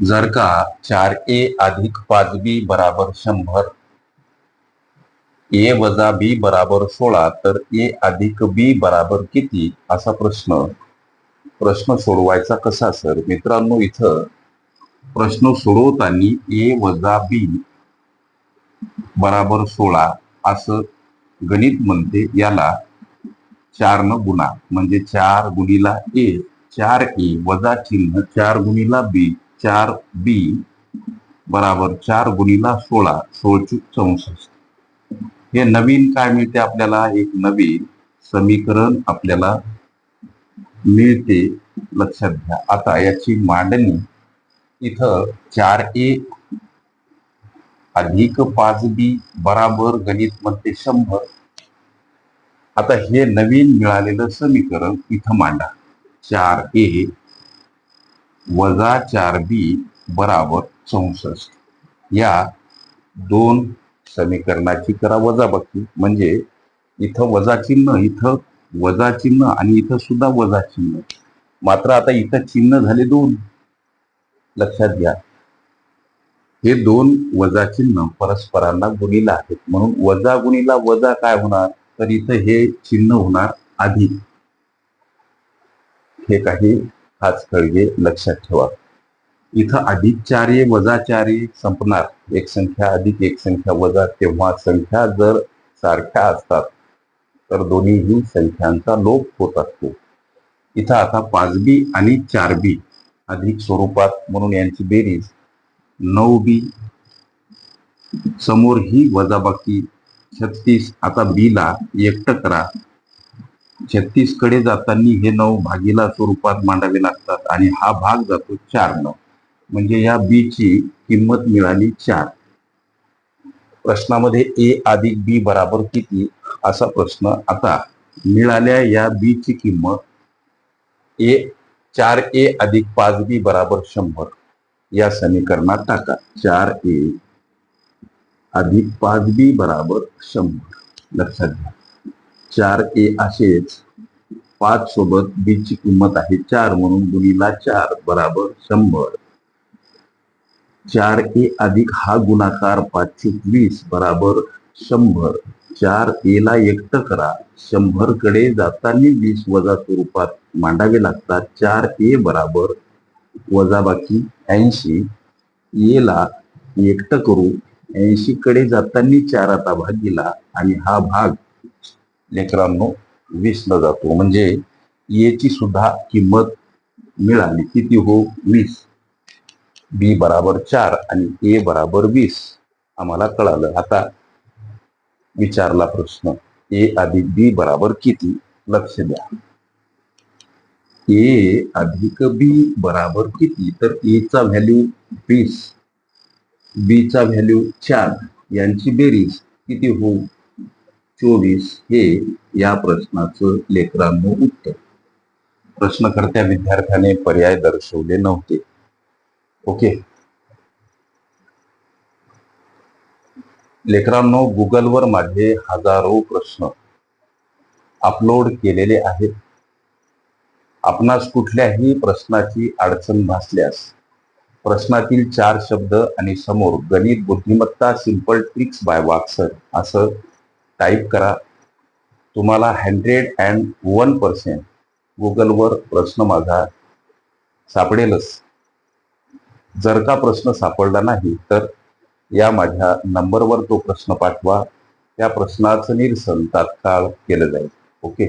जर का चार ए अधिक पाच बी बराबर शंभर ए वजा बी बराबर सोळा तर ए अधिक बी बराबर किती? असा प्रश्न. प्रश्न सोडवायचा कसा सर? मित्रांनो इथं प्रश्न सोडवताना ए वजा बी बराबर सोळा असं गणित म्हणते याला चार न गुणा म्हणजे चार गुणीला ए चार ए वजा चिन्ह चार गुणीला बी. चार बी बराबर चार गुणीला सोळा सोळचूक चौसष्ट. हे नवीन काय मिळते आपल्याला? एक नवीन समीकरण आपल्याला मिळते लक्षात घ्या. आता याची मांडणी इथं चार ए अधिक पाच बी बराबर गणित मध्ये शंभर. आता हे नवीन मिळालेलं समीकरण इथं मांडा. चार ए वजा चार बी बराबर चौसष्ट. या दोन समीकरणाची करा वजाबाकी. म्हणजे इथं वजा चिन्ह इथं वजा चिन्ह आणि इथं सुद्धा वजा चिन्ह. मात्र आता इथं चिन्ह झाले दोन. लक्षात घ्या. हे दोन वजा चिन्ह परस्परांना गुणीला आहेत. म्हणून वजा गुणीला वजा काय होणार? तर इथं हे चिन्ह होणार अधिक हे काही हाच कळगे लक्षात ठेवा. इथं अधिक चार्य वजा चार्य संपणार. एक संख्या अधिक एक संख्या वजा तेव्हा संख्या जर सारख्या असतात तर दोन्हीही संख्यांचा लोप होत असतो. इथं आता पाच बी आणि चार बी अधिक स्वरूपात म्हणून यांची बेरीज नऊ बी समोर ही वजाबाकी छत्तीस आता बी ला एकटं करा. छत्तीसकडे जाताना हे नऊ भागीला स्वरूपात मांडावे लागतात आणि हा भाग जातो चार नऊ. म्हणजे या बी ची किंमत मिळाली चार. प्रश्नामध्ये ए अधिक बी बराबर किती? असा प्रश्न आता. मिळाल्या या बी ची किंमत ए चार ए अधिक पाच बी बराबर शंभर. या समीकरणात टाका. चार ए अधिक पाच बी बराबर शंभर. लक्षात घ्या. चार ए असेच. पाच सोबत बी ची किंमत आहे चार म्हणून गुणीला चार बराबर शंभर. चार ए अधिक हा गुणाकार पाचशे वीस बराबर शंभर. चार ए ला एकट करा. शंभरकडे जाताना वीस वजा स्वरूपात मांडावे लागतात. चार ए बराबर वजाबाकी ऐंशी. ए ला एकटं करू. ऐंशी कडे जाताना चार आता दिला आणि हा भाग लेकरांनो वीस जातो. म्हणजे एची सुद्धा किंमत मिळाली. किती हो? वीस. बी बराबर चार आणि ए बराबर वीस. आम्हाला कळालं. आता विचारला प्रश्न. ए अधिक बी बराबर किती? लक्ष द्या. ए अधिक बी बराबर किती? तर ए चा व्हॅल्यू वीस. बीचा व्हॅल्यू चार. यांची बेरीज किती होऊ चोवीस हे या प्रश्नाचं लेकरांनो उत्तर. प्रश्नकर्त्या विद्यार्थ्याने पर्याय दर्शवले नव्हते. ओके? लेकरांनो गुगलवर माझे हजारो प्रश्न अपलोड केलेले आहेत. आपणास कुठल्याही प्रश्नाची अडचण भासल्यास प्रश्नातील चार शब्द आणि समोर गणित बुद्धिमत्ता सिंपल ट्रिक्स बाय वाक्सर असं टाईप करा. तुम्हाला हंड्रेड अँड वन पर्सेंट गुगलवर प्रश्न माझा सापडेलच. जर का प्रश्न सापडला नाही तर या माझ्या नंबरवर तो प्रश्न पाठवा. त्या प्रश्नाचं निरसन तात्काळ केलं जाईल. ओके?